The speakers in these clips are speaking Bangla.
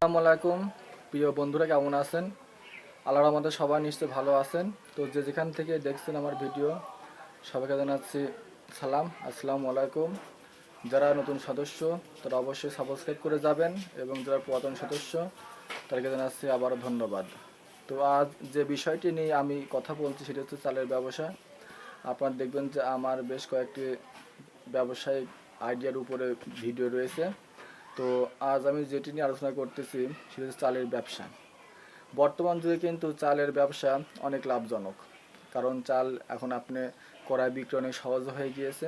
আসসালামু আলাইকুম। প্রিয় বন্ধুরা, কেমন আছেন? আল্লাহর আমাদের সবাই নিশ্চয়ই ভালো আছেন। তো যে যেখান থেকে দেখছেন আমার ভিডিও, সবাইকে জানাচ্ছি সালাম, আসসালামু আলাইকুম। যারা নতুন সদস্য, তারা অবশ্যই সাবস্ক্রাইব করে যাবেন এবং যারা পুরাতন সদস্য, তাদেরকে জানাচ্ছি আবারও ধন্যবাদ। তো আজ যে বিষয়টি নিয়ে আমি কথা বলছি, সেটা হচ্ছে চালের ব্যবসা। আপনারা দেখবেন যে আমার বেশ কয়েকটি ব্যবসায়িক আইডিয়ার উপরে ভিডিও রয়েছে। তো আজ আমি যেটি নিয়ে আলোচনা করতেছি, সেটা হচ্ছে চালের ব্যবসা। বর্তমান যুগে কিন্তু চালের ব্যবসা অনেক লাভজনক। কারণ চাল এখন আপনি কড়াই বিক্রি অনেক সহজ হয়ে গিয়েছে,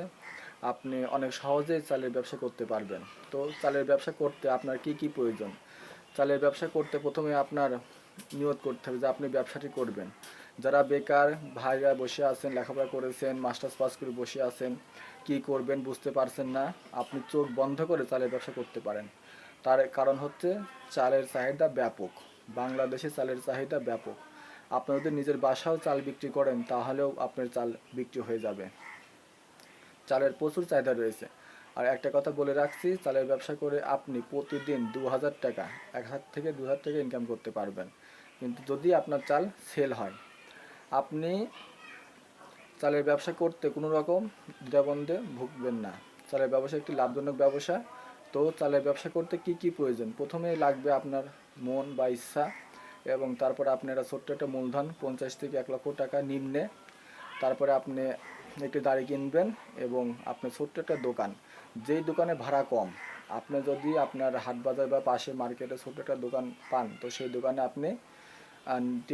আপনি অনেক সহজেই চালের ব্যবসা করতে পারবেন। তো চালের ব্যবসা করতে আপনার কি কি প্রয়োজন? চালের ব্যবসা করতে প্রথমে আপনার নিয়ত করতে হবে যে আপনি ব্যবসাটি করবেন। যারা বেকার ভাইরা বসে আছেন, লেখাপড়া করেছেন, মাস্টার্স পাস করে বসে আছেন, কি করবেন বুঝতে পারছেন না, আপনি চোখ বন্ধ করে চালের ব্যবসা করতে পারেন। তার কারণ হচ্ছে চালের চাহিদা ব্যাপক। বাংলাদেশে চালের চাহিদা ব্যাপক। আপনি যদি নিজের বাসাও চাল বিক্রি করেন, তাহলেও আপনার চাল বিক্রি হয়ে যাবে। চালের প্রচুর চাহিদা রয়েছে। আর একটা কথা বলে রাখছি, চালের ব্যবসা করে আপনি প্রতিদিন দু হাজার টাকা, এক হাজার থেকে দু হাজার টাকা ইনকাম করতে পারবেন। কিন্তু যদি আপনার চাল সেল হয় আপনি চালের ব্যবসা করতে কোনো রকম দ্বিধাবন্ধে ভুগবেন না। চালের ব্যবসা একটি লাভজনক ব্যবসা। তো চালের ব্যবসা করতে কি কি প্রয়োজন? প্রথমে লাগবে আপনার মন বা ইচ্ছা এবং তারপরে আপনারা ছোট্ট একটা মূলধন, পঞ্চাশ থেকে এক লক্ষ টাকা নিম্নে। তারপরে আপনি একটি গাড়ি কিনবেন এবং আপনার ছোট্ট একটা দোকান। যেই দোকানে ভাড়া কম, আপনি যদি আপনার হাট বাজার বা পাশে মার্কেটে ছোট্ট একটা দোকান পান, তো সেই দোকানে আপনি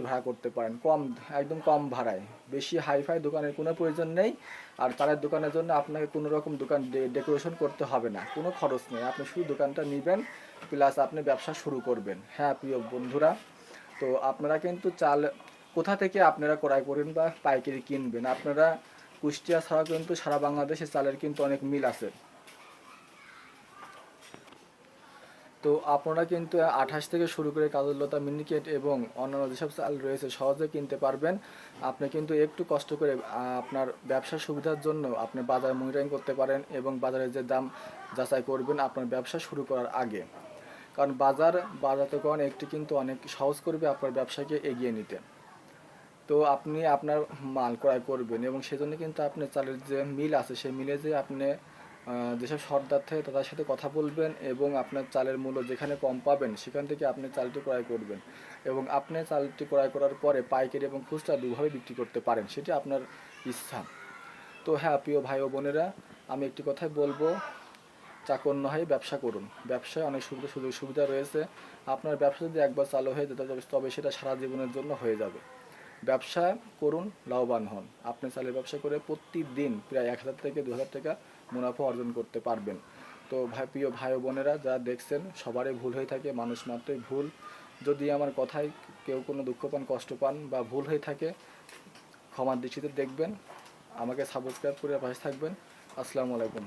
ভাড়া করতে পারেন। কম, একদম কম ভাড়ায়। বেশি হাইফাই দোকানের কোনো প্রয়োজন নেই। আর চালের দোকানের জন্য আপনাকে কোনো রকম দোকান ডেকোরেশন করতে হবে না। কোনো খরচ নেই। আপনি শুধু দোকানটা নেবেন, প্লাস আপনি ব্যবসা শুরু করবেন। হ্যাঁ প্রিয় বন্ধুরা, তো আপনারা কিন্তু চাল, কোথা থেকে আপনারা ক্রয় করেন বা পাইকারি কিনবেন? আপনারা কুষ্টিয়া ছাড়াও কিন্তু সারা বাংলাদেশে চালের কিন্তু অনেক মিল আছে। তো আপনারা কিন্তু আঠাশ থেকে শুরু করে কাজলতা মিনিকেট এবং অন্যান্য যেসব চাল রয়েছে সহজে কিনতে পারবেন। আপনি কিন্তু একটু কষ্ট করে আপনার ব্যবসা সুবিধার জন্য আপনি বাজার মনিটরিং করতে পারেন এবং বাজারের যে দাম যাচাই করবেন আপনার ব্যবসা শুরু করার আগে। কারণ বাজার বাজারকরণ একটি কিন্তু অনেক সহজ করবে আপনার ব্যবসাকে এগিয়ে নিতে। তো আপনি আপনার মাল ক্রয় করবেন এবং সেজন্য কিন্তু আপনি চালের যে মিল আছে, সেই মিলে যে আপনি যেসব সর্দার থাকে তাদের সাথে কথা বলবেন এবং আপনার চালের মূল্য যেখানে কম পাবেন, সেখান থেকে আপনি চালটি ক্রয় করবেন। এবং আপনি চালটি ক্রয় করার পরে পাইকারি এবং খুচরা দুভাবে বিক্রি করতে পারেন, সেটি আপনার ইচ্ছা। তো হ্যাঁ প্রিয় ভাই ও বোনেরা, আমি একটি কথাই বলব চাকর নয় ব্যবসা করুন। ব্যবসায় অনেক সুবিধা সুযোগ সুবিধা রয়েছে। আপনার ব্যবসা যদি একবার চালু হয়ে যেতে, তবে তবে সেটা সারা জীবনের জন্য হয়ে যাবে। ব্যবসা করুন, লাভবান হন। আপনি চালের ব্যবসা করে প্রতিদিন প্রায় এক হাজার থেকে দু হাজার টাকা মুনাফা অর্জন করতে পারবেন। তো ভাই, প্রিয় ভাই বোনেরা, যা দেখছেন, সবারই ভুল হয়ে থাকে, মানুষ মাত্রই ভুল। যদি আমার কথায় কেউ কোনো দুঃখ পান, কষ্ট পান বা ভুল হয়ে থাকে, ক্ষমার দৃষ্টিতে দেখবেন। আমাকে সাবস্ক্রাইব করে পাশে থাকবেন। আসসালামু আলাইকুম।